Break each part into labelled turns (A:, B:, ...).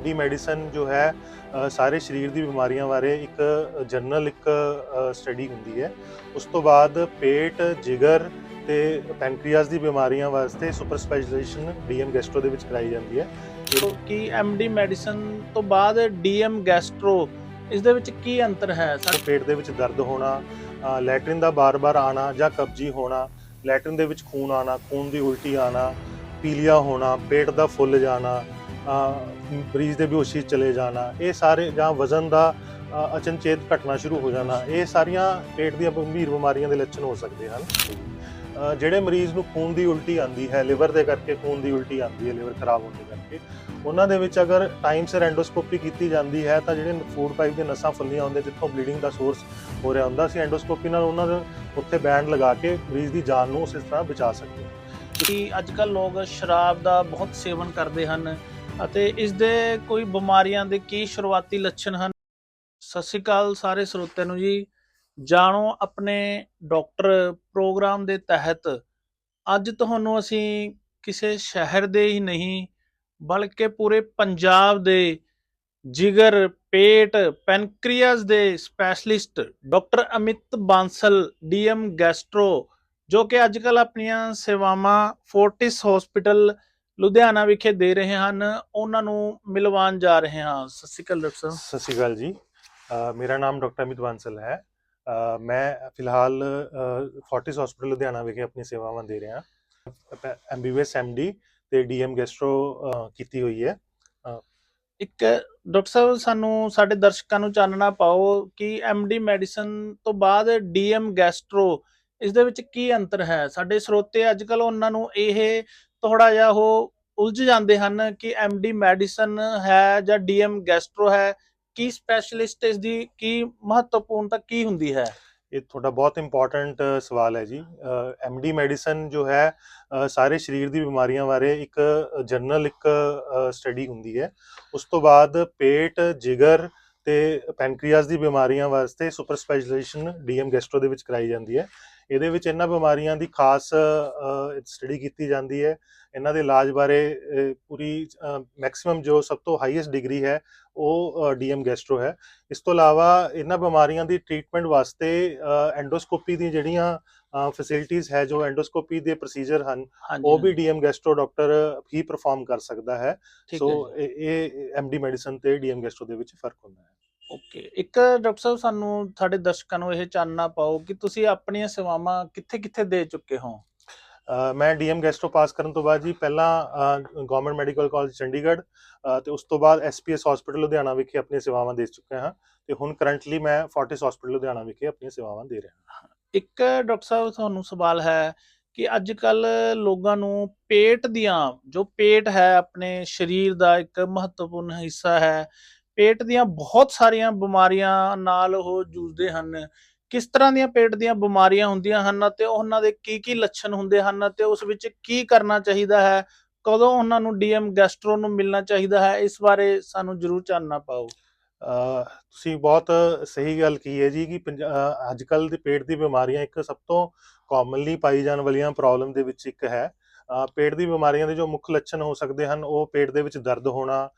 A: MD medicine ਜੋ ਹੈ ਸਾਰੇ ਸਰੀਰ ਦੀ ਬਿਮਾਰੀਆਂ ਬਾਰੇ ਇੱਕ ਜਨਰਲ ਇੱਕ ਸਟੱਡੀ ਹੁੰਦੀ ਹੈ। ਉਸ ਤੋਂ ਬਾਅਦ ਪੇਟ ਜਿਗਰ ਤੇ ਪੈਨਕ੍ਰੀਆਸ ਦੀ ਬਿਮਾਰੀਆਂ ਵਾਸਤੇ ਸੁਪਰ ਸਪੈਸ਼ਲਾਈਜੇਸ਼ਨ ਡੀਐਮ ਗੈਸਟਰੋ ਦੇ ਵਿੱਚ ਕਰਾਈ ਜਾਂਦੀ ਹੈ।
B: ਕੀ ਐਮਡੀ ਮੈਡੀਸਨ ਤੋਂ ਬਾਅਦ ਡੀਐਮ ਗੈਸਟਰੋ ਇਸ ਦੇ ਵਿੱਚ ਕੀ ਅੰਤਰ ਹੈ?
A: ਸਾਡੇ ਪੇਟ ਦੇ ਵਿੱਚ ਦਰਦ ਹੋਣਾ ਲੈਟਰਿਨ ਦਾ ਬਾਰ-ਬਾਰ ਆਣਾ ਜਾਂ ਕਬਜੀ ਹੋਣਾ ਲੈਟਰਿਨ ਦੇ ਵਿੱਚ ਖੂਨ ਆਣਾ ਖੂਨ ਦੀ ਉਲਟੀ ਆਣਾ ਪੀਲੀਆ ਹੋਣਾ ਪੇਟ ਦਾ ਫੁੱਲ ਜਾਣਾ ਮਰੀਜ਼ ਦੇ ਬੇਹੋਸ਼ੀ ਚਲੇ ਜਾਣਾ, ਇਹ ਸਾਰੇ ਜਾਂ ਵਜ਼ਨ ਦਾ ਅਚਨਚੇਤ ਘਟਣਾ ਸ਼ੁਰੂ ਹੋ ਜਾਣਾ, ਇਹ ਸਾਰੀਆਂ ਪੇਟ ਦੀਆਂ ਗੰਭੀਰ ਬਿਮਾਰੀਆਂ ਦੇ ਲੱਛਣ ਹੋ ਸਕਦੇ ਹਨ। ਜਿਹੜੇ ਮਰੀਜ਼ ਨੂੰ ਖੂਨ ਦੀ ਉਲਟੀ ਆਂਦੀ ਹੈ, ਲਿਵਰ ਦੇ ਕਰਕੇ ਖੂਨ ਦੀ ਉਲਟੀ ਆਂਦੀ ਹੈ, ਲਿਵਰ ਖਰਾਬ ਹੋਣ ਦੇ ਕਰਕੇ, ਉਹਨਾਂ ਦੇ ਵਿੱਚ ਅਗਰ ਟਾਈਮ ਸਿਰ ਐਂਡੋਸਕੋਪੀ ਕੀਤੀ ਜਾਂਦੀ ਹੈ, ਤਾਂ ਜਿਹੜੇ ਫੂਡ ਪਾਈਪ ਦੇ ਨਸਾਂ ਫੁੱਲੀਆਂ ਹੁੰਦੇ ਜਿੱਥੋਂ ਬਲੀਡਿੰਗ ਦਾ ਸੋਰਸ ਹੋ ਰਿਹਾ ਹੁੰਦਾ ਸੀ ਐਂਡੋਸਕੋਪੀ ਨਾਲ ਉਹਨਾਂ ਦੇ ਉੱਥੇ ਬੈਂਡ ਲਗਾ ਕੇ ਮਰੀਜ਼ ਦੀ ਜਾਨ ਨੂੰ ਉਸੇ ਤਰ੍ਹਾਂ ਬਚਾ ਸਕਦੇ ਹਾਂ।
B: ਕਿ ਅੱਜ ਕੱਲ ਲੋਕ ਸ਼ਰਾਬ ਦਾ ਬਹੁਤ ਸੇਵਨ ਕਰਦੇ ਹਨ ਅਤੇ ਇਸ ਦੇ ਕੋਈ ਬਿਮਾਰੀਆਂ ਦੇ ਕੀ ਸ਼ੁਰੂਆਤੀ ਲੱਛਣ ਹਨ? ਸਤਿ ਸ਼੍ਰੀ ਅਕਾਲ ਸਾਰੇ ਸਰੋਤਿਆਂ ਨੂੰ ਜੀ। ਜਾਣੋ, ਆਪਣੇ ਡਾਕਟਰ ਪ੍ਰੋਗਰਾਮ ਦੇ ਤਹਿਤ ਅੱਜ ਤੁਹਾਨੂੰ ਅਸੀਂ ਕਿਸੇ ਸ਼ਹਿਰ ਦੇ ਹੀ ਨਹੀਂ, ਬਲਕਿ ਪੂਰੇ ਪੰਜਾਬ ਦੇ ਜਿਗਰ, ਪੇਟ, ਪੈਨਕ੍ਰੀਆਸ ਦੇ specialist doctor Amit Bansal DM gastro, ਜੋ ਕਿ ਅੱਜ ਕੱਲ ਆਪਣੀਆਂ ਸੇਵਾਵਾਂ ਫੋਰਟਿਸ ਹਸਪੀਟਲ ਲੁਧਿਆਣਾ ਵਿਖੇ ਦੇ ਰਹੇ ਹਨ। ਉਹਨਾਂ ਨੂੰ ਮਿਲਵਾਉਣ ਜਾ ਰਹੇ ਹਾਂ। ਸਤਿ ਸ਼੍ਰੀ ਅਕਾਲ ਡਾਕਟਰ ਸਾਹਿਬ।
A: ਸਤਿ ਸ਼੍ਰੀ ਅਕਾਲ ਜੀ। ਮੇਰਾ ਨਾਮ ਡਾਕਟਰ ਅਮਿਤ ਬਾਂਸਲ ਹੈ। ਮੈਂ ਫਿਲਹਾਲ ਫੋਰਟਿਸ ਹਸਪੀਟਲ ਲੁਧਿਆਣਾ ਵਿਖੇ ਆਪਣੀ ਸੇਵਾਵਾਂ ਦੇ ਰਿਹਾ। ਐਮਬੀਬੀਐਸ ਐਮਡੀ ਤੇ ਡੀਐਮ ਗੈਸਟਰੋ ਕੀਤੀ ਹੋਈ ਹੈ।
B: ਇੱਕ ਡਾਕਟਰ ਸਾਹਿਬ ਸਾਨੂੰ ਸਾਡੇ ਦਰਸ਼ਕਾਂ ਨੂੰ ਚਾਨਣਾ ਪਾਓ ਕਿ ਐਮਡੀ ਮੈਡੀਸਨ ਤੋਂ ਬਾਅਦ ਡੀਐਮ ਗੈਸਟਰੋ ਇਸ ਦੇ ਵਿੱਚ ਕੀ ਅੰਤਰ ਹੈ? ਸਾਡੇ ਸਰੋਤੇ ਅੱਜ ਕੱਲ ਉਹਨਾਂ ਨੂੰ ਇਹ ਥੋੜਾ ਜਿਹਾ ਉਹ ਉਲਝ ਜਾਂਦੇ ਹਨ ਕਿ ਐਮਡੀ ਮੈਡੀਸਨ ਹੈ ਜਾਂ ਡੀਐਮ ਗੈਸਟਰੋ ਹੈ, ਕੀ ਸਪੈਸ਼ਲਿਸਟ ਇਸ ਦੀ ਕੀ ਮਹੱਤਵਪੂਰਨਤਾ ਕੀ ਹੁੰਦੀ ਹੈ?
A: ਇਹ ਤੁਹਾਡਾ ਬਹੁਤ ਇੰਪੋਰਟੈਂਟ ਸਵਾਲ ਹੈ ਜੀ। ਐਮਡੀ ਮੈਡੀਸਨ ਜੋ ਹੈ ਸਾਰੇ ਸਰੀਰ ਦੀ ਬਿਮਾਰੀਆਂ ਬਾਰੇ ਇੱਕ ਜਰਨਲ ਇੱਕ ਸਟੱਡੀ ਹੁੰਦੀ ਹੈ। ਉਸ ਤੋਂ ਬਾਅਦ ਪੇਟ, ਜਿਗਰ ਤੇ ਪੈਨਕ੍ਰੀਆਸ ਦੀ ਬਿਮਾਰੀਆਂ ਵਾਸਤੇ ਸੁਪਰ ਸਪੈਸ਼ਲਾਈਜੇਸ਼ਨ ਡੀਐਮ ਗੈਸਟਰੋ ਦੇ ਵਿੱਚ ਕਰਾਈ ਜਾਂਦੀ ਹੈ। ਇਹਦੇ ਵਿੱਚ ਇਹਨਾਂ ਬਿਮਾਰੀਆਂ ਦੀ ਖਾਸ ਸਟੱਡੀ ਕੀਤੀ ਜਾਂਦੀ ਹੈ। ਇਹਨਾਂ ਦੇ ਇਲਾਜ ਬਾਰੇ ਪੂਰੀ ਮੈਕਸਿਮਮ ਜੋ ਸਭ ਤੋਂ ਹਾਈਐਸਟ ਡਿਗਰੀ ਹੈ ਉਹ ਡੀਐਮ ਗੈਸਟਰੋ ਹੈ। ਇਸ ਤੋਂ ਇਲਾਵਾ ਇਹਨਾਂ ਬਿਮਾਰੀਆਂ ਦੀ ਟ੍ਰੀਟਮੈਂਟ ਵਾਸਤੇ ਐਂਡੋਸਕੋਪੀ ਦੀ ਜਿਹੜੀਆਂ ਫੈਸਿਲਿਟੀਆਂ ਹੈ ਜੋ ਐਂਡੋਸਕੋਪੀ ਦੇ ਪ੍ਰੋਸੀਜਰ ਹਨ ਉਹ ਵੀ ਡੀਐਮ ਗੈਸਟਰੋ ਡਾਕਟਰ ਹੀ ਪਰਫਾਰਮ ਕਰ ਸਕਦਾ ਹੈ। ਸੋ ਇਹ ਐਮਡੀ ਮੈਡੀਸਨ ਤੇ ਡੀਐਮ ਗੈਸਟਰੋ ਦੇ ਵਿੱਚ ਫ਼ਰਕ ਹੁੰਦਾ ਹੈ।
B: ਓਕੇ। ਇੱਕ ਡਾਕਟਰ ਸਾਹਿਬ ਸਾਨੂੰ ਸਾਡੇ ਦਰਸ਼ਕਾਂ ਨੂੰ ਇਹ ਚਾਨਣਾ ਪਾਓ ਕਿ ਤੁਸੀਂ ਆਪਣੀਆਂ ਸੇਵਾਵਾਂ ਕਿੱਥੇ-ਕਿੱਥੇ ਦੇ ਚੁੱਕੇ ਹੋ?
A: ਮੈਂ ਡੀਐਮ ਗੈਸਟਰੋ ਪਾਸ ਕਰਨ ਤੋਂ ਬਾਅਦ ਜੀ ਪਹਿਲਾਂ ਗਵਰਨਮੈਂਟ ਮੈਡੀਕਲ ਕਾਲਜ ਚੰਡੀਗੜ੍ਹ ਤੇ ਉਸ ਤੋਂ ਬਾਅਦ ਐਸਪੀਐਸ ਹਸਪੀਟਲ ਲੁਧਿਆਣਾ ਵਿਖੇ ਆਪਣੀਆਂ ਸੇਵਾਵਾਂ ਦੇ ਚੁੱਕਿਆ ਹਾਂ ਤੇ ਹੁਣ ਕਰੰਟਲੀ ਮੈਂ ਫੋਰਟਿਸ ਹਸਪੀਟਲ ਲੁਧਿਆਣਾ ਵਿਖੇ ਆਪਣੀਆਂ ਸੇਵਾਵਾਂ ਦੇ ਰਿਹਾ ਹਾਂ।
B: ਇੱਕ ਡਾਕਟਰ ਸਾਹਿਬ ਤੁਹਾਨੂੰ ਸਵਾਲ ਹੈ ਕਿ ਅੱਜ ਕੱਲ ਲੋਕਾਂ ਨੂੰ ਪੇਟ ਦੀਆਂ ਜੋ ਪੇਟ ਹੈ ਆਪਣੇ ਸਰੀਰ ਦਾ ਇੱਕ ਮਹੱਤਵਪੂਰਨ ਹਿੱਸਾ ਹੈ ਪੇਟ ਦੀਆਂ ਬਹੁਤ ਸਾਰੀਆਂ ਬਿਮਾਰੀਆਂ ਨਾਲ ਉਹ ਜੂਝਦੇ ਹਨ। ਕਿਸ ਤਰ੍ਹਾਂ ਦੀਆਂ ਪੇਟ ਦੀਆਂ ਬਿਮਾਰੀਆਂ ਹੁੰਦੀਆਂ ਹਨ ਅਤੇ ਉਹਨਾਂ ਦੇ ਕੀ ਕੀ ਲੱਛਣ ਹੁੰਦੇ ਹਨ ਅਤੇ ਉਸ ਵਿੱਚ ਕੀ ਕਰਨਾ ਚਾਹੀਦਾ ਹੈ? ਕਦੋਂ ਉਹਨਾਂ ਨੂੰ ਡੀਐਮ ਗੈਸਟਰੋ ਨੂੰ ਮਿਲਣਾ ਚਾਹੀਦਾ ਹੈ? ਇਸ ਬਾਰੇ ਸਾਨੂੰ ਜਰੂਰ ਜਾਣਨਾ ਪਾਓ।
A: ਤੁਸੀਂ ਬਹੁਤ ਸਹੀ ਗੱਲ ਕੀ ਹੈ ਜੀ ਕਿ ਅੱਜ ਕੱਲ ਦੇ ਪੇਟ ਦੀ ਬਿਮਾਰੀਆਂ ਇੱਕ ਸਭ ਤੋਂ ਕਾਮਨਲੀ ਪਾਈ ਜਾਣ ਵਾਲੀਆਂ ਪ੍ਰੋਬਲਮ ਦੇ ਵਿੱਚ ਇੱਕ ਹੈ। ਪੇਟ ਦੀ ਬਿਮਾਰੀਆਂ ਦੇ ਜੋ ਮੁੱਖ ਲੱਛਣ ਹੋ ਸਕਦੇ ਹਨ ਉਹ ਪੇਟ ਦੇ ਵਿੱਚ ਦਰਦ ਹੋਣਾ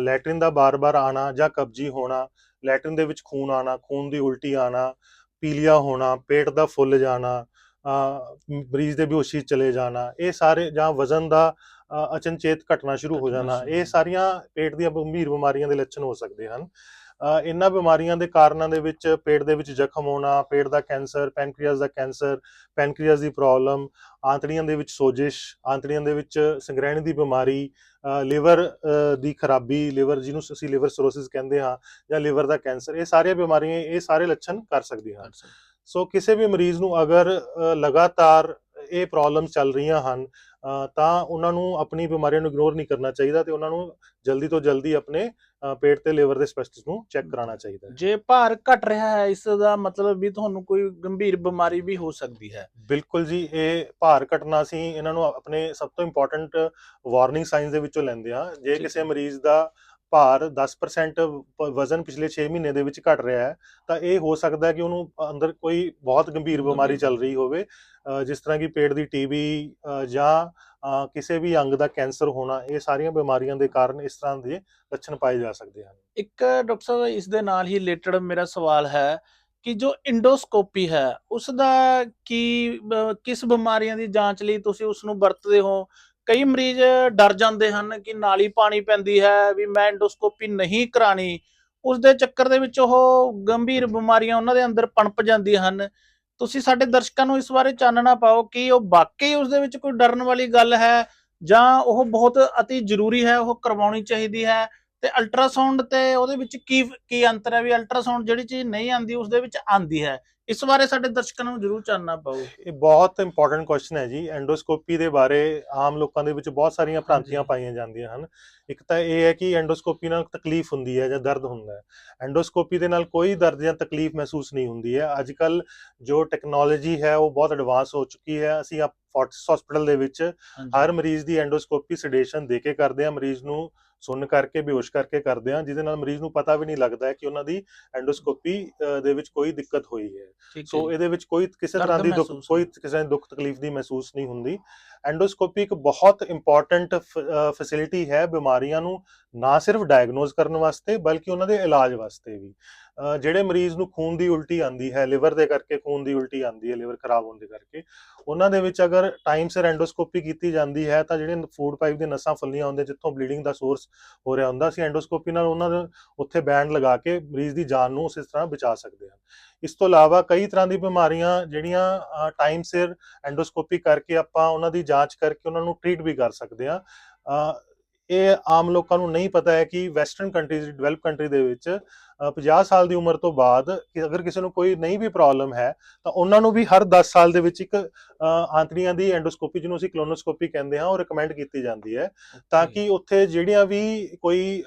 A: ਲੈਟਰਿਨ ਦਾ ਬਾਰ-ਬਾਰ ਆਣਾ ਜਾਂ ਕਬਜੀ ਹੋਣਾ ਲੈਟਰਿਨ ਦੇ ਵਿੱਚ ਖੂਨ ਆਣਾ ਖੂਨ ਦੀ ਉਲਟੀ ਆਣਾ ਪੀਲੀਆ ਹੋਣਾ ਪੇਟ ਦਾ ਫੁੱਲ ਜਾਣਾ ਮਰੀਜ਼ ਦੇ ਬੇਹੋਸ਼ੀ ਚਲੇ ਜਾਣਾ ਇਹ ਸਾਰੇ ਜਾਂ ਵਜ਼ਨ ਦਾ ਅਚਨਚੇਤ ਘਟਣਾ ਸ਼ੁਰੂ ਹੋ ਜਾਣਾ ਇਹ ਸਾਰੀਆਂ ਪੇਟ ਦੀਆਂ ਗੰਭੀਰ ਬਿਮਾਰੀਆਂ ਦੇ ਲੱਛਣ ਹੋ ਸਕਦੇ ਹਨ। ਇਹਨਾਂ ਬਿਮਾਰੀਆਂ ਦੇ ਕਾਰਨਾਂ ਦੇ ਵਿੱਚ ਪੇਟ ਦੇ ਵਿੱਚ ਜ਼ਖਮ ਹੋਣਾ ਪੇਟ ਦਾ ਕੈਂਸਰ ਪੈਨਕ੍ਰੀਆਸ ਦਾ ਕੈਂਸਰ ਪੈਨਕ੍ਰੀਆਸ ਦੀ ਪ੍ਰੋਬਲਮ ਆਂਤੜੀਆਂ ਦੇ ਵਿੱਚ ਸੋਜਿਸ਼ ਆਂਤੜੀਆਂ ਦੇ ਵਿੱਚ ਸੰਗ੍ਰਹਿਣ ਦੀ ਬਿਮਾਰੀ ਲਿਵਰ ਦੀ ਖਰਾਬੀ ਲਿਵਰ ਜਿਹਨੂੰ ਅਸੀਂ ਲਿਵਰ ਸਰੋਸਿਸ ਕਹਿੰਦੇ ਹਾਂ ਜਾਂ ਲਿਵਰ ਦਾ ਕੈਂਸਰ ਇਹ ਸਾਰੀਆਂ ਬਿਮਾਰੀਆਂ ਇਹ ਸਾਰੇ ਲੱਛਣ ਕਰ ਸਕਦੀਆਂ ਹਨ। ਸੋ ਕਿਸੇ ਵੀ ਮਰੀਜ਼ ਨੂੰ ਅਗਰ ਲਗਾਤਾਰ ਇਹ ਪ੍ਰੋਬਲਮ ਚੱਲ ਰਹੀਆਂ ਹਨ ਤਾਂ ਉਹਨਾਂ ਨੂੰ ਆਪਣੀ ਬਿਮਾਰੀਆਂ ਨੂੰ ਇਗਨੋਰ ਨਹੀਂ ਕਰਨਾ ਚਾਹੀਦਾ ਤੇ ਉਹਨਾਂ ਨੂੰ ਜਲਦੀ ਤੋਂ ਜਲਦੀ ਆਪਣੇ ਪੇਟ ਤੇ ਲਿਵਰ ਦੇ ਸਪੈਸ਼ਲਿਸਟ ਨੂੰ ਚੈੱਕ ਕਰਾਉਣਾ ਚਾਹੀਦਾ
B: ਜੇ ਭਾਰ ਘਟ ਰਿਹਾ ਹੈ ਇਸ ਦਾ ਮਤਲਬ ਵੀ ਤੁਹਾਨੂੰ ਕੋਈ ਗੰਭੀਰ ਬਿਮਾਰੀ ਵੀ ਹੋ ਸਕਦੀ ਹੈ।
A: ਬਿਲਕੁਲ ਜੀ ਇਹ ਭਾਰ ਘਟਣਾ ਸੀ ਇਹਨਾਂ ਨੂੰ ਆਪਣੇ ਸਭ ਤੋਂ ਇੰਪੋਰਟੈਂਟ ਵਾਰਨਿੰਗ ਸਾਈਨਸ ਦੇ ਵਿੱਚੋਂ ਲੈਂਦੇ ਆ ਜੇ ਕਿਸੇ ਮਰੀਜ਼ ਦਾ ਭਾਰ 10% ਵਜ਼ਨ ਪਿਛਲੇ 6 ਮਹੀਨੇ ਦੇ ਵਿੱਚ ਘਟ ਰਿਹਾ ਹੈ, ਤਾਂ ਇਹ ਹੋ ਸਕਦਾ ਹੈ ਕਿ ਉਹਨੂੰ ਅੰਦਰ ਕੋਈ ਬਹੁਤ ਗੰਭੀਰ ਬਿਮਾਰੀ ਚੱਲ ਰਹੀ ਹੋਵੇ ਜਿਸ ਤਰ੍ਹਾਂ ਕਿ ਪੇਟ ਦੀ ਟੀਬੀ ਜਾਂ ਕਿਸੇ ਵੀ ਅੰਗ ਦਾ ਕੈਂਸਰ ਹੋਣਾ, ਇਹ ਸਾਰੀਆਂ ਬਿਮਾਰੀਆਂ ਦੇ ਕਾਰਨ ਇਸ ਤਰ੍ਹਾਂ ਦੇ ਲੱਛਣ ਪਾਏ ਜਾ ਸਕਦੇ ਹਨ।
B: ਇੱਕ ਡਾਕਟਰ ਸਾਹਿਬ, ਇਸ ਦੇ ਨਾਲ ਹੀ ਰਿਲੇਟਡ ਮੇਰਾ ਸਵਾਲ ਹੈ ਕਿ ਜੋ ਇੰਡੋਸਕੋਪੀ ਹੈ ਉਸ ਦਾ ਕੀ ਕਿਸ ਬਿਮਾਰੀਆਂ ਦੀ ਜਾਂਚ ਲਈ ਤੁਸੀਂ ਉਸ ਨੂੰ ਵਰਤਦੇ ਹੋ? ਕਈ ਮਰੀਜ਼ ਡਰ ਜਾਂਦੇ ਹਨ ਕਿ ਨਾਲੀ ਪਾਣੀ ਪੈਂਦੀ ਹੈ, ਵੀ ਮੈਂ ਇੰਡੋਸਕੋਪੀ ਨਹੀਂ ਕਰਾਣੀ। ਉਸ ਦੇ ਚੱਕਰ ਦੇ ਵਿੱਚ ਉਹ ਗੰਭੀਰ ਬਿਮਾਰੀਆਂ ਉਹਨਾਂ ਦੇ ਅੰਦਰ ਪਣਪ ਜਾਂਦੀਆਂ ਹਨ। ਤੁਸੀਂ ਸਾਡੇ ਦਰਸ਼ਕਾਂ ਨੂੰ ਇਸ ਬਾਰੇ ਚਾਨਣਾ ਪਾਓ ਕਿ ਉਹ ਵਾਕਈ ਉਸ ਦੇ ਵਿੱਚ ਕੋਈ ਡਰਨ ਵਾਲੀ ਗੱਲ ਹੈ ਜਾਂ ਉਹ ਬਹੁਤ ਅਤੀ ਜ਼ਰੂਰੀ ਹੈ, ਉਹ ਕਰਵਾਉਣੀ ਚਾਹੀਦੀ ਹੈ। ਤੇ ਅਲਟਰਾਸਾਊਂਡ ਤੇ ਉਹਦੇ ਵਿੱਚ ਕੀ ਕੀ ਅੰਤਰ ਹੈ ਵੀ ਅਲਟਰਾਸਾਊਂਡ ਜਿਹੜੀ ਚੀਜ਼ ਨਹੀਂ ਆਂਦੀ ਉਸ ਦੇ ਵਿੱਚ ਆਂਦੀ ਹੈ। ਇਸ ਬਾਰੇ ਸਾਡੇ ਦਰਸ਼ਕਾਂ ਨੂੰ ਜ਼ਰੂਰ ਚਾਨਣਾ ਪਾਓ
A: ਇਹ ਬਹੁਤ ਇੰਪੋਰਟੈਂਟ ਕੁਐਸਚਨ ਹੈ ਜੀ। ਐਂਡੋਸਕੋਪੀ ਦੇ ਬਾਰੇ ਆਮ ਲੋਕਾਂ ਦੇ ਵਿੱਚ ਬਹੁਤ ਸਾਰੀਆਂ ਭ੍ਰਾਂਤੀਆਂ। ਪਾਈਆਂ ਜਾਂਦੀਆਂ ਹਨ। ਇੱਕ ਤਾਂ ਇਹ ਹੈ ਕਿ ਐਂਡੋਸਕੋਪੀ ਨਾਲ ਤਕਲੀਫ ਹੁੰਦੀ ਹੈ ਜਾਂ ਦਰਦ ਹੁੰਦਾ ਹੈ। ਐਂਡੋਸਕੋਪੀ ਦੇ ਨਾਲ ਕੋਈ ਦਰਦ ਜਾਂ ਤਕਲੀਫ ਮਹਿਸੂਸ ਨਹੀਂ ਹੁੰਦੀ ਹੈ। ਅੱਜ ਕੱਲ ਜੋ ਟੈਕਨੋਲੋਜੀ ਹੈ ਉਹ ਬਹੁਤ ਐਡਵਾਂਸ ਹੋ ਚੁੱਕੀ ਹੈ। ਅਸੀਂ ਆਪ ਫੋਰਟਿਸ ਹਸਪੀਟਲ ਦੇ ਵਿੱਚ ਹਰ ਮਰੀਜ਼ ਦੀ ਐਂਡੋਸਕੋਪੀ ਸੈਡੇਸ਼ਨ ਦੇ ਕੇ ਕਰਦੇ ਹਾਂ। ਮਰੀਜ਼ ਨੂੰ ਸੁੰਨ ਕਰਕੇ ਬੇਹੋਸ਼ ਕਰਕੇ ਕਰਦੇ ਹਾਂ ਜਿਹਦੇ ਨਾਲ ਮਰੀਜ਼ ਨੂੰ ਪਤਾ ਵੀ ਨਹੀਂ ਲੱਗਦਾ ਹੈ ਕਿ ਉਹਨਾਂ ਦੀ ਐਂਡੋਸਕੋਪੀ ਦੇ ਵਿੱਚ ਕੋਈ ਦਿੱਕਤ ਹੋਈ ਹੈ। ਸੋ ਇਹਦੇ ਵਿੱਚ ਕੋਈ ਕਿਸੇ ਤਰ੍ਹਾਂ ਦੀ ਕੋਈ। ਕਿਸੇ ਦੁੱਖ ਤਕਲੀਫ ਦੀ ਮਹਿਸੂਸ ਨਹੀਂ ਹੁੰਦੀ। ਐਂਡੋਸਕੋਪੀ ਬਹੁਤ ਇੰਪੋਰਟੈਂਟ ਫੈਸਿਲਿਟੀ ਹੈ ਬਿਮਾਰੀਆਂ ਨੂੰ ਨਾ ਸਿਰਫ ਡਾਇਗਨੋਸ ਕਰਨ ਵਾਸਤੇ, ਬਲਕਿ ਉਹਨਾਂ ਦੇ ਇਲਾਜ ਵਾਸਤੇ ਵੀ। ਜਿਹੜੇ ਮਰੀਜ਼ ਨੂੰ ਖੂਨ ਦੀ ਉਲਟੀ ਆਂਦੀ ਹੈ ਲਿਵਰ ਦੇ ਕਰਕੇ ਖੂਨ ਦੀ ਉਲਟੀ ਆਂਦੀ ਹੈ ਲਿਵਰ ਖਰਾਬ ਹੋਣ ਦੇ ਕਰਕੇ, ਉਹਨਾਂ ਦੇ ਵਿੱਚ ਅਗਰ ਟਾਈਮ ਸਿਰ ਐਂਡੋਸਕੋਪੀ ਕੀਤੀ ਜਾਂਦੀ ਹੈ, ਤਾਂ ਜਿਹੜੇ ਫੂਡ ਪਾਈਪ ਦੀਆਂ ਨਸਾਂ ਫੁੱਲੀਆਂ ਹੁੰਦੀਆਂ, ਜਿੱਥੋਂ ਬਲੀਡਿੰਗ ਦਾ ਸੋਰਸ ਹੋ ਰਿਹਾ ਹੁੰਦਾ, ਅਸੀਂ ਐਂਡੋਸਕੋਪੀ ਨਾਲ ਉਹਨਾਂ ਦੇ ਉੱਥੇ ਬੈਂਡ ਲਗਾ ਕੇ ਮਰੀਜ਼ ਦੀ ਜਾਨ ਨੂੰ ਉਸੇ ਤਰ੍ਹਾਂ ਬਚਾ ਸਕਦੇ ਹਾਂ। ਇਸ ਤੋਂ ਇਲਾਵਾ ਕਈ ਤਰ੍ਹਾਂ ਦੀ ਬਿਮਾਰੀਆਂ ਜਿਹੜੀਆਂ ਟਾਈਮ ਸਿਰ ਐਂਡੋਸਕੋਪੀ ਕਰਕੇ ਆਪਾਂ ਉਹਨਾਂ ਦੀ ਜਾਂਚ ਕਰਕੇ ਉਹਨਾਂ ਨੂੰ ਟ੍ਰੀਟ ਵੀ ਕਰ ਸਕਦੇ ਅ, ਇਹ ਆਮ ਲੋਕਾਂ ਨੂੰ ਨਹੀਂ ਪਤਾ ਹੈ ਕਿ ਵੈਸਟਰਨ ਕੰਟਰੀਜ਼ ਡਿਵੈਲਪ ਕੰਟਰੀ ਦੇ ਵਿੱਚ ਅ, 50 ਸਾਲ ਦੀ ਉਮਰ ਤੋਂ ਬਾਅਦ ਕਿ ਅਗਰ ਕਿਸੇ ਨੂੰ ਕੋਈ ਨਹੀਂ ਵੀ ਪ੍ਰੋਬਲਮ ਹੈ ਤਾਂ ਉਹਨਾਂ ਨੂੰ ਵੀ ਹਰ 10 ਸਾਲ ਦੇ ਵਿੱਚ ਇੱਕ ਅ, ਆਂਤੜੀਆਂ ਦੀ ਐਂਡੋਸਕੋਪੀ ਜਿਹਨੂੰ ਅਸੀਂ ਕਲੋਨੋਸਕੋਪੀ ਕਹਿੰਦੇ ਹਾਂ ਉਹ ਰეკਮੈਂਡ ਕੀਤੀ ਜਾਂਦੀ ਹੈ। ਤਾਂ ਕਿ ਉੱਥੇ ਜਿਹੜੀਆਂ ਵੀ ਕੋਈ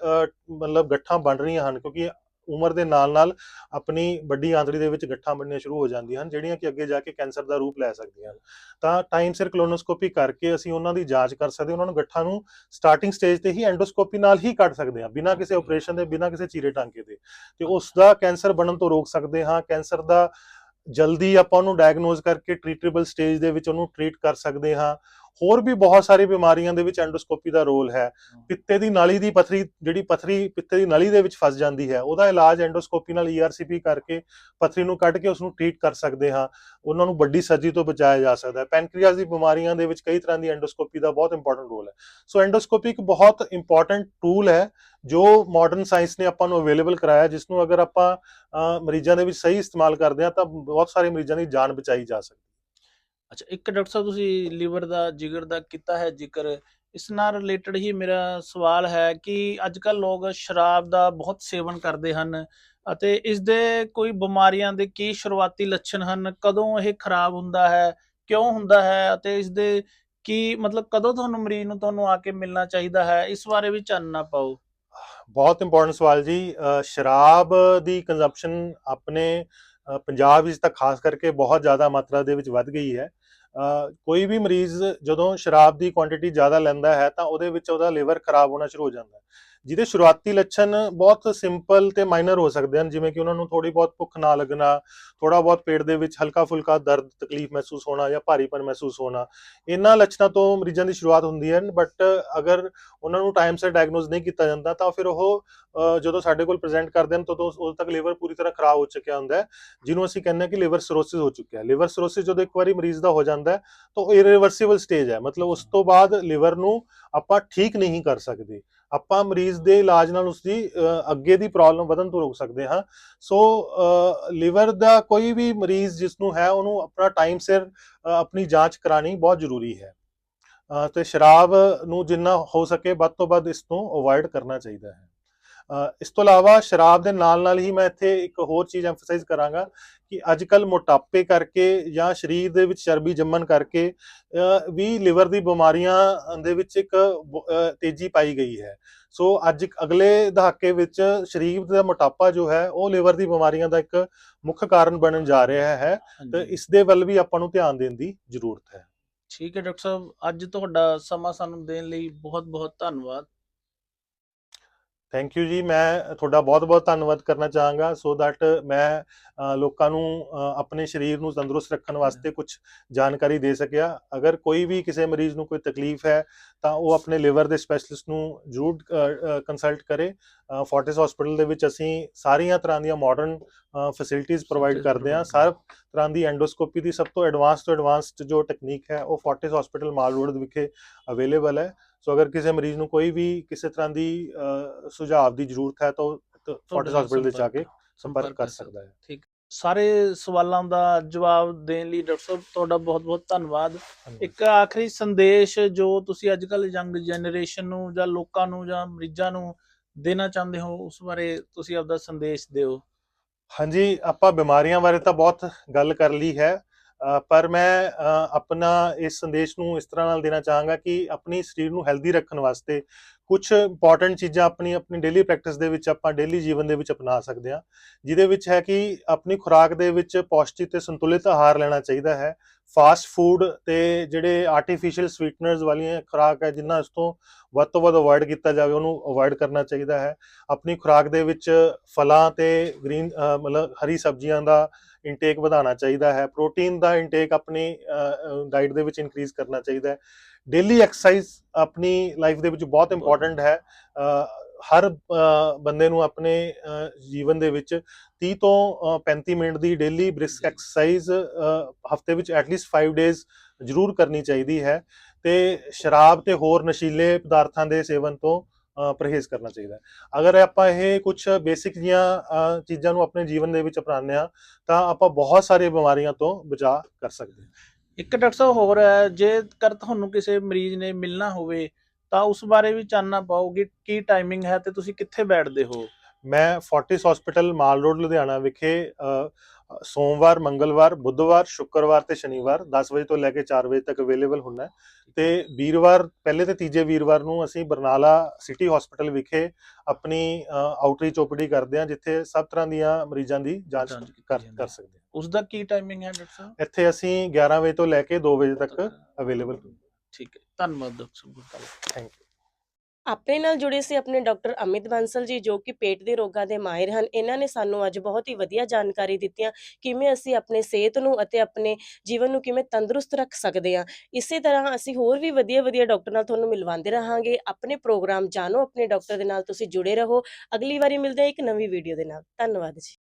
A: ਮਤਲਬ ਗੱਠਾਂ ਬਣ ਰਹੀਆਂ ਹਨ ਕਿਉਂਕਿ ਉਮਰ ਦੇ ਨਾਲ ਨਾਲ ਆਪਣੀ ਵੱਡੀ ਆਂਤੜੀ ਦੇ ਵਿੱਚ ਗੱਠਾਂ ਬਣਨੀਆਂ ਸ਼ੁਰੂ ਹੋ ਜਾਂਦੀਆਂ ਹਨ, ਜਿਹੜੀਆਂ ਕਿ ਅੱਗੇ ਜਾ ਕੇ ਕੈਂਸਰ ਦਾ ਰੂਪ ਲੈ ਸਕਦੀਆਂ ਹਨ। ਤਾਂ ਟਾਈਮ ਸਿਰ ਕਲੋਨੋਸਕੋਪੀ ਕਰਕੇ ਅਸੀਂ ਉਹਨਾਂ ਦੀ ਜਾਂਚ ਕਰ ਸਕਦੇ ਉਹਨਾਂ ਨੂੰ ਗੱਠਾਂ ਨੂੰ ਸਟਾਰਟਿੰਗ ਸਟੇਜ ਤੇ ਹੀ ਐਂਡੋਸਕੋਪੀ ਨਾਲ ਹੀ ਕੱਢ ਸਕਦੇ ਹਾਂ, ਬਿਨਾਂ ਕਿਸੇ ਆਪਰੇਸ਼ਨ ਦੇ, ਬਿਨਾਂ ਕਿਸੇ ਚੀਰੇ ਟਾਂਕੇ ਦੇ। ਤੇ ਉਸ ਦਾ ਕੈਂਸਰ ਬਣਨ ਤੋਂ ਰੋਕ ਸਕਦੇ ਹਾਂ, ਕੈਂਸਰ ਦਾ ਜਲਦੀ ਆਪਾਂ ਉਹਨੂੰ ਡਾਇਗਨੋਸ ਕਰਕੇ ਟ੍ਰੀਟੇਬਲ ਸਟੇਜ ਦੇ ਵਿੱਚ ਉਹਨੂੰ ਟ੍ਰੀਟ ਕਰ ਸਕਦੇ ਹਾਂ। ਹੋਰ ਵੀ ਬਹੁਤ ਸਾਰੀ ਬਿਮਾਰੀਆਂ ਦੇ ਵਿੱਚ ਐਂਡੋਸਕੋਪੀ ਦਾ ਰੋਲ ਹੈ। ਪਿੱਤੇ ਦੀ ਨਾਲੀ ਦੀ ਪਥਰੀ ਜਿਹੜੀ ਪਥਰੀ ਪਿੱਤੇ ਦੀ ਨਲੀ ਦੇ ਵਿੱਚ ਫਸ ਜਾਂਦੀ ਹੈ ਉਹਦਾ ਇਲਾਜ ਐਂਡੋਸਕੋਪੀ ਨਾਲ ਈਆਰਸੀਪੀ ਕਰਕੇ ਪਥਰੀ ਨੂੰ ਕੱਢ ਕੇ ਉਸ ਨੂੰ ਟ੍ਰੀਟ ਕਰ ਸਕਦੇ ਹਾਂ। ਉਹਨਾਂ ਨੂੰ ਵੱਡੀ ਸਰਜਰੀ ਤੋਂ ਬਚਾਇਆ ਜਾ ਸਕਦਾ ਹੈ। ਪੈਨਕ੍ਰੀਆਸ ਦੀ ਬਿਮਾਰੀਆਂ ਦੇ ਵਿੱਚ ਕਈ ਤਰ੍ਹਾਂ ਦੀ ਐਂਡੋਸਕੋਪੀ ਦਾ ਬਹੁਤ ਇੰਪੋਰਟੈਂਟ ਰੋਲ ਹੈ। ਸੋ ਐਂਡੋਸਕੋਪੀ ਇੱਕ ਬਹੁਤ ਇੰਪੋਰਟੈਂਟ ਟੂਲ ਹੈ ਜੋ ਮਾਡਰਨ ਸਾਇੰਸ ਨੇ ਆਪਾਂ ਨੂੰ ਅਵੇਲੇਬਲ ਕਰਾਇਆ ਜਿਸ ਨੂੰ ਅਗਰ ਆਪਾਂ ਮਰੀਜ਼ਾਂ ਦੇ ਵਿੱਚ ਸਹੀ ਇਸਤੇਮਾਲ ਕਰਦੇ ਹਾਂ ਤਾਂ ਬਹੁਤ ਸਾਰੇ ਮਰੀਜ਼ਾਂ ਦੀ ਜਾਨ ਬਚਾਈ ਜਾ ਸਕਦੀ ਹੈ।
B: ਅੱਛਾ, ਇੱਕ ਡਾਕਟਰ ਸਾਹਿਬ ਤੁਸੀਂ ਲੀਵਰ ਦਾ ਜਿਗਰ ਦਾ ਕੀਤਾ ਹੈ ਜ਼ਿਕਰ ਇਸ ਨਾਲ ਰਿਲੇਟਡ ਹੀ ਮੇਰਾ ਸਵਾਲ ਹੈ ਕਿ ਅੱਜ ਕੱਲ ਲੋਕ ਸ਼ਰਾਬ ਦਾ ਬਹੁਤ ਸੇਵਨ ਕਰਦੇ ਹਨ ਅਤੇ ਇਸ ਦੇ ਕੋਈ ਬਿਮਾਰੀਆਂ ਦੇ ਕੀ ਸ਼ੁਰੂਆਤੀ ਲੱਛਣ ਹਨ? ਕਦੋਂ ਇਹ ਖਰਾਬ ਹੁੰਦਾ ਹੈ? ਕਿਉਂ ਹੁੰਦਾ ਹੈ? ਅਤੇ ਇਸ ਦੇ ਕੀ ਮਤਲਬ ਕਦੋਂ ਤੁਹਾਨੂੰ ਮਰੀਜ਼ ਨੂੰ ਤੁਹਾਨੂੰ ਆ ਕੇ ਮਿਲਣਾ ਚਾਹੀਦਾ ਹੈ? ਇਸ ਬਾਰੇ ਵੀ ਚਾਨਣਾ ਪਾਓ।
A: ਬਹੁਤ ਇੰਪੋਰਟੈਂਟ ਸਵਾਲ ਜੀ। ਸ਼ਰਾਬ ਦੀ ਕੰਜ਼ੰਪਸ਼ਨ ਆਪਣੇ ਪੰਜਾਬ ਵਿੱਚ ਤਾਂ ਖਾਸ ਕਰਕੇ ਬਹੁਤ ਜ਼ਿਆਦਾ ਮਾਤਰਾ ਦੇ ਵਿੱਚ ਵੱਧ ਗਈ ਹੈ। ਕੋਈ ਵੀ ਮਰੀਜ਼ ਜਦੋਂ ਸ਼ਰਾਬ ਦੀ ਕੁਆਂਟੀਟੀ ਜ਼ਿਆਦਾ ਲੈਂਦਾ ਹੈ ਤਾਂ ਉਹਦੇ ਵਿੱਚ ਉਹਦਾ ਲਿਵਰ ਖਰਾਬ ਹੋਣਾ ਸ਼ੁਰੂ ਹੋ ਜਾਂਦਾ ਹੈ। ਜਿਹਦੇ ਸ਼ੁਰੂਆਤੀ ਲੱਛਣ ਬਹੁਤ ਸਿੰਪਲ ਤੇ ਮਾਈਨਰ ਹੋ ਸਕਦੇ ਹਨ, ਜਿਵੇਂ ਕਿ ਉਹਨਾਂ ਨੂੰ ਥੋੜੀ ਬਹੁਤ ਭੁੱਖ ਨਾ ਲੱਗਣਾ ਥੋੜਾ ਬਹੁਤ ਪੇਟ ਦੇ ਵਿੱਚ ਹਲਕਾ ਫੁਲਕਾ ਦਰਦ, ਤਕਲੀਫ ਮਹਿਸੂਸ ਹੋਣਾ ਜਾਂ ਭਾਰੀਪਨ ਮਹਿਸੂਸ ਹੋਣਾ, ਇਹਨਾਂ ਲੱਛਣਾਂ ਤੋਂ ਮਰੀਜ਼ਾਂ ਦੀ ਸ਼ੁਰੂਆਤ ਹੁੰਦੀ ਹੈ ਬਟ ਅਗਰ ਉਹਨਾਂ ਨੂੰ ਟਾਈਮ ਸਿਰ ਡਾਇਗਨੋਸ ਨਹੀਂ ਕੀਤਾ ਜਾਂਦਾ, ਤਾਂ ਫਿਰ ਉਹ ਜਦੋਂ ਸਾਡੇ ਕੋਲ ਪ੍ਰੈਜ਼ੈਂਟ ਕਰਦੇ ਹਨ ਤਾਂ ਉਦੋਂ ਤੱਕ ਲਿਵਰ ਪੂਰੀ ਤਰ੍ਹਾਂ ਖਰਾਬ ਹੋ ਚੁੱਕਿਆ ਹੁੰਦਾ ਹੈ, ਜਿਹਨੂੰ ਅਸੀਂ ਕਹਿੰਦੇ ਹਾਂ ਕਿ ਲੀਵਰ ਸਰੋਸਿਸ ਹੋ ਚੁੱਕਿਆ ਹੈ। ਲਿਵਰ ਸਰੋਸਿਸ ਜਦੋਂ ਇੱਕ ਵਾਰੀ ਮਰੀਜ਼ ਦਾ ਹੋ ਜਾਂਦਾ ਹੈ, ਤਾਂ ਉਹ ਇਰੀਵਰਸੀਬਲ ਸਟੇਜ ਹੈ, ਮਤਲਬ ਉਸ ਤੋਂ ਬਾਅਦ ਲਿਵਰ ਨੂੰ ਆਪਾਂ ਠੀਕ ਨਹੀਂ ਕਰ ਸਕਦੇ। ਆਪਾਂ ਮਰੀਜ਼ ਦੇ ਇਲਾਜ ਨਾਲ ਉਸ ਦੀ ਅੱਗੇ ਦੀ ਪ੍ਰੋਬਲਮ ਵਧਣ ਤੋਂ ਰੋਕ ਸਕਦੇ ਹਾਂ। ਸੋ ਲਿਵਰ ਦਾ ਕੋਈ ਵੀ ਮਰੀਜ਼ ਜਿਸ ਨੂੰ ਹੈ, ਉਹਨੂੰ ਆਪਣਾ ਟਾਈਮ ਸਿਰ ਆਪਣੀ ਜਾਂਚ ਕਰਾਣੀ ਬਹੁਤ ਜ਼ਰੂਰੀ ਹੈ। ਤੇ ਸ਼ਰਾਬ ਨੂੰ ਜਿੰਨਾ ਹੋ ਸਕੇ ਵੱਧ ਤੋਂ ਵੱਧ ਇਸ ਤੋਂ ਅਵੋਇਡ ਕਰਨਾ ਚਾਹੀਦਾ ਹੈ। ਇਸ ਤੋਂ ਇਲਾਵਾ ਸ਼ਰਾਬ ਦੇ ਨਾਲ ਨਾਲ ਹੀ ਮੈਂ ਇੱਥੇ ਇੱਕ ਹੋਰ ਚੀਜ਼ ਐਮਫਸਾਈਜ਼ ਕਰਾਂਗਾ ਕਿ ਅੱਜ ਕੱਲ ਮੋਟਾਪੇ ਕਰਕੇ ਜਾਂ ਸਰੀਰ ਦੇ ਵਿੱਚ ਚਰਬੀ ਜੰਮਣ ਕਰਕੇ ਵੀ ਲਿਵਰ ਦੀ ਬਿਮਾਰੀਆਂ ਦੇ ਵਿੱਚ ਇੱਕ ਤੇਜ਼ੀ ਪਾਈ ਗਈ ਹੈ। ਸੋ ਅੱਜ ਅਗਲੇ ਦਹਾਕੇ ਵਿੱਚ ਸਰੀਰ ਦਾ ਮੋਟਾਪਾ ਜੋ ਹੈ ਉਹ ਲਿਵਰ ਦੀ ਬਿਮਾਰੀਆਂ ਦਾ ਇੱਕ ਮੁੱਖ ਕਾਰਨ ਬਣਨ ਜਾ ਰਿਹਾ ਹੈ ਤੇ ਇਸ ਦੇ ਵੱਲ ਵੀ ਆਪਾਂ ਨੂੰ ਧਿਆਨ ਦੇਣ ਦੀ ਜ਼ਰੂਰਤ ਹੈ।
B: ਠੀਕ ਹੈ ਡਾਕਟਰ ਸਾਹਿਬ ਅੱਜ ਤੁਹਾਡਾ ਸਮਾਂ ਸਾਨੂੰ ਦੇਣ ਲਈ ਬਹੁਤ ਬਹੁਤ ਧੰਨਵਾਦ।
A: ਥੈਂਕ ਯੂ ਜੀ ਮੈਂ ਤੁਹਾਡਾ ਬਹੁਤ-ਬਹੁਤ ਧੰਨਵਾਦ ਕਰਨਾ ਚਾਹਾਂਗਾ ਸੋ ਦੈਟ ਮੈਂ ਲੋਕਾਂ ਨੂੰ ਆਪਣੇ ਸਰੀਰ ਨੂੰ ਤੰਦਰੁਸਤ ਰੱਖਣ ਵਾਸਤੇ ਕੁਝ ਜਾਣਕਾਰੀ ਦੇ ਸਕਿਆ। ਅਗਰ ਕੋਈ ਵੀ ਕਿਸੇ ਮਰੀਜ਼ ਨੂੰ ਕੋਈ ਤਕਲੀਫ ਹੈ ਤਾਂ ਉਹ ਆਪਣੇ ਲਿਵਰ ਦੇ ਸਪੈਸ਼ਲਿਸਟ ਨੂੰ ਜ਼ਰੂਰ ਕੰਸਲਟ ਕਰੇ। ਫੋਰਟਿਸ ਹਸਪੀਟਲ ਦੇ ਵਿੱਚ ਅਸੀਂ ਸਾਰੀਆਂ ਤਰ੍ਹਾਂ ਦੀਆਂ ਮਾਡਰਨ ਫੈਸਿਲਿਟੀਆਂ ਪ੍ਰੋਵਾਈਡ ਕਰਦੇ ਹਾਂ। ਸਭ ਤਰ੍ਹਾਂ ਦੀ ਐਂਡੋਸਕੋਪੀ ਦੀ ਸਭ ਤੋਂ ਐਡਵਾਂਸ ਤੋਂ ਐਡਵਾਂਸਡ ਜੋ ਟੈਕਨੀਕ ਹੈ ਉਹ ਫੋਰਟਿਸ ਹਸਪੀਟਲ ਮਾਲ ਰੋਡ ਵਿਖੇ ਅਵੇਲੇਬਲ ਹੈ। ਸੋ ਅਗਰ ਕਿਸੇ ਮਰੀਜ਼ ਨੂੰ ਕੋਈ ਵੀ ਕਿਸੇ ਤਰ੍ਹਾਂ ਦੀ ਅ, ਸੁਝਾਅ ਦੀ ਜ਼ਰੂਰਤ ਹੈ ਤਾਂ ਫੋਰਟਿਸ ਹਸਪੀਟਲ ਦੇ ਜਾ ਕੇ
B: ਸੰਪਰਕ-
A: ਕਰ ਸਕਦਾ ਹੈ।
B: ਠੀਕ। ਸਾਰੇ ਸਵਾਲਾਂ ਦਾ ਜਵਾਬ ਦੇਣ ਲਈ ਡਾਕਟਰ ਸਾਹਿਬ ਤੁਹਾਡਾ ਬਹੁਤ-ਬਹੁਤ ਧੰਨਵਾਦ।
A: ਧੰਨਵਾਦ।
B: ਇੱਕ ਆਖਰੀ ਸੰਦੇਸ਼ ਜੋ ਤੁਸੀਂ ਅੱਜ ਕੱਲ੍ਹ ਯੰਗ ਜਨਰੇਸ਼ਨ ਨੂੰ ਜਾਂ ਲੋਕਾਂ ਨੂੰ ਜਾਂ ਮਰੀਜ਼ਾਂ ਨੂੰ ਦੇਣਾ ਚਾਹੁੰਦੇ ਹੋ ਉਸ ਬਾਰੇ ਤੁਸੀਂ ਆਪਦਾ ਸੰਦੇਸ਼ ਦਿਓ।
A: ਹਾਂਜੀ ਆਪਾਂ ਬਿਮਾਰੀਆਂ ਬਾਰੇ ਤਾਂ ਬਹੁਤ ਗੱਲ ਕਰ ਲਈ ਹੈ। ਪਰ ਮੈਂ ਆਪਣਾ ਇਸ ਸੰਦੇਸ਼ ਨੂੰ ਇਸ ਤਰ੍ਹਾਂ ਨਾਲ ਦੇਣਾ ਚਾਹਾਂਗਾ ਕਿ ਆਪਣੀ ਸਰੀਰ ਨੂੰ ਹੈਲਦੀ ਰੱਖਣ ਵਾਸਤੇ ਕੁਝ ਇੰਪੋਰਟੈਂਟ ਚੀਜ਼ਾਂ ਆਪਣੀ ਆਪਣੀ ਡੇਲੀ ਪ੍ਰੈਕਟਿਸ ਦੇ ਵਿੱਚ ਆਪਾਂ ਡੇਲੀ ਜੀਵਨ ਦੇ ਵਿੱਚ ਅਪਣਾ ਸਕਦੇ ਹਾਂ, ਜਿਹਦੇ ਵਿੱਚ ਹੈ ਕਿ ਆਪਣੀ ਖੁਰਾਕ ਦੇ ਵਿੱਚ ਪੌਸ਼ਟਿਕ ਤੇ ਸੰਤੁਲਿਤ ਆਹਾਰ ਲੈਣਾ ਚਾਹੀਦਾ ਹੈ। ਫਾਸਟ ਫੂਡ ਤੇ ਜਿਹੜੇ ਆਰਟੀਫੀਸ਼ੀਅਲ ਸਵੀਟਨਰਸ ਵਾਲੀਆਂ ਖੁਰਾਕ ਹੈ ਜਿਨ੍ਹਾਂ ਇਸ ਤੋਂ ਵੱਧ ਤੋਂ ਵੱਧ ਅਵੋਇਡ ਕੀਤਾ ਜਾਵੇ, ਉਹਨੂੰ ਅਵੋਇਡ ਕਰਨਾ ਚਾਹੀਦਾ ਹੈ। ਆਪਣੀ ਖੁਰਾਕ ਦੇ ਵਿੱਚ ਫਲਾਂ ਤੇ ਗ੍ਰੀਨ ਮਤਲਬ ਹਰੀ ਸਬਜ਼ੀਆਂ ਦਾ ਇਨਟੇਕ ਵਧਾਉਣਾ ਚਾਹੀਦਾ ਹੈ ਪ੍ਰੋਟੀਨ ਦਾ ਇਨਟੇਕ ਆਪਣੀ ਡਾਈਟ ਦੇ ਵਿੱਚ ਇਨਕਰੀਜ਼ ਕਰਨਾ ਚਾਹੀਦਾ ਹੈ। ਡੇਲੀ ਐਕਸਰਸਾਈਜ਼ ਆਪਣੀ ਲਾਈਫ ਦੇ ਵਿੱਚ ਬਹੁਤ ਇੰਪੋਰਟੈਂਟ ਹੈ। ਹਰ ਬੰਦੇ ਨੂੰ ਆਪਣੇ ਜੀਵਨ ਦੇ ਵਿੱਚ 30 ਤੋਂ ਅ, 35 ਮਿੰਟ ਦੀ ਡੇਲੀ ਬ੍ਰਿਸਕ। ਐਕਸਰਸਾਈਜ਼ ਹਫ਼ਤੇ ਵਿੱਚ ਐਟਲੀਸਟ 5 ਡੇਜ਼ ਜ਼ਰੂਰ ਕਰਨੀ ਚਾਹੀਦੀ ਹੈ। ਤੇ ਸ਼ਰਾਬ ਤੇ ਹੋਰ ਨਸ਼ੀਲੇ ਪਦਾਰਥਾਂ ਦੇ ਸੇਵਨ ਤੋਂ ਪਰਹੇਜ਼ ਕਰਨਾ ਚਾਹੀਦਾ ਅਗਰ ਆਪਾਂ ਇਹ ਕੁਝ ਬੇਸਿਕ ਜੀਆਂ ਚੀਜ਼ਾਂ ਨੂੰ ਆਪਣੇ ਜੀਵਨ ਦੇ ਵਿੱਚ ਅਪਣਾਉਂਦੇ ਹਾਂ, ਤਾਂ ਆਪਾਂ ਬਹੁਤ ਸਾਰੇ ਬਿਮਾਰੀਆਂ ਤੋਂ ਬਚਾਅ ਕਰ ਸਕਦੇ ਹਾਂ।
B: ਇੱਕ ਡਾਕਟਰ ਸਾਹਿਬ, ਹੋਰ ਹੈ, ਜੇਕਰ ਤੁਹਾਨੂੰ ਕਿਸੇ ਮਰੀਜ਼ ਨੇ ਮਿਲਣਾ ਹੋਵੇ, ਤਾਂ ਉਸ ਬਾਰੇ ਵੀ ਚਾਨਣਾ ਪਾਓਗੇ ਕੀ ਟਾਈਮਿੰਗ ਹੈ ਤੇ ਤੁਸੀਂ ਕਿੱਥੇ ਬੈਠਦੇ ਹੋ?
A: ਮੈਂ Fortis hospital mall road Ludhiana ਵਿਖੇ ਸੋਮਵਾਰ ਮੰਗਲਵਾਰ ਬੁੱਧਵਾਰ ਸ਼ੁੱਕਰਵਾਰ ਤੇ ਸ਼ਨੀਵਾਰ 10 ਵਜੇ ਤੋਂ ਲੈ ਕੇ 4 ਵਜੇ ਤੱਕ ਅਵੇਲੇਬਲ ਹੁੰਦਾ ਤੇ ਵੀਰਵਾਰ ਪਹਿਲੇ ਤੇ ਤੀਜੇ ਵੀਰਵਾਰ ਨੂੰ ਅਸੀਂ ਬਰਨਾਲਾ ਸਿਟੀ ਹਸਪੀਟਲ ਵਿਖੇ ਆਪਣੀ ਆਊਟਰੀਚ ਓਪੀਡੀ ਕਰਦੇ ਹਾਂ ਜਿੱਥੇ ਸਭ ਤਰ੍ਹਾਂ ਦੀਆਂ ਮਰੀਜ਼ਾਂ ਦੀ ਜਾਂਚ ਕਰ। ਸਕਦੇ ਹਾਂ।
B: ਉਸ ਦਾ ਕੀ ਟਾਈਮਿੰਗ ਹੈ ਡਾਕਟਰ ਸਾਹਿਬ?
A: ਇੱਥੇ ਅਸੀਂ 11 ਵਜੇ ਤੋਂ ਲੈ ਕੇ 2 ਵਜੇ ਤੱਕ ਅਵੇਲੇਬਲ
B: ਠੀਕ ਹੈ। ਧੰਨਵਾਦ ਡਾਕਟਰ ਸਾਹਿਬ
A: ਥੈਂਕ ਯੂ
C: ਆਪਣੇ ਨਾਲ ਜੁੜੇ ਸੀ ਆਪਣੇ ਡਾਕਟਰ ਅਮਿਤ ਬਾਂਸਲ ਜੀ, ਜੋ ਕਿ ਪੇਟ ਦੇ ਰੋਗਾਂ ਦੇ ਮਾਹਿਰ ਹਨ। ਇਹਨਾਂ ਨੇ ਸਾਨੂੰ ਅੱਜ ਬਹੁਤ ਹੀ ਵਧੀਆ ਜਾਣਕਾਰੀ ਦਿੱਤੀਆਂ, ਕਿਵੇਂ ਅਸੀਂ ਆਪਣੇ ਸਿਹਤ ਨੂੰ ਅਤੇ ਆਪਣੇ ਜੀਵਨ ਨੂੰ ਕਿਵੇਂ ਤੰਦਰੁਸਤ ਰੱਖ ਸਕਦੇ ਹਾਂ। ਇਸੇ ਤਰ੍ਹਾਂ ਅਸੀਂ ਹੋਰ ਵੀ ਵਧੀਆ ਵਧੀਆ ਡਾਕਟਰ ਨਾਲ ਤੁਹਾਨੂੰ ਮਿਲਵਾਉਂਦੇ ਰਹਾਂਗੇ। ਆਪਣੇ ਪ੍ਰੋਗਰਾਮ ਜਾਣੋ, ਆਪਣੇ ਡਾਕਟਰ ਦੇ ਨਾਲ ਤੁਸੀਂ ਜੁੜੇ ਰਹੋ। ਅਗਲੀ ਵਾਰੀ ਮਿਲਦੇ ਹਾਂ ਇੱਕ ਨਵੀਂ ਵੀਡੀਓ ਦੇ ਨਾਲ। ਧੰਨਵਾਦ ਜੀ।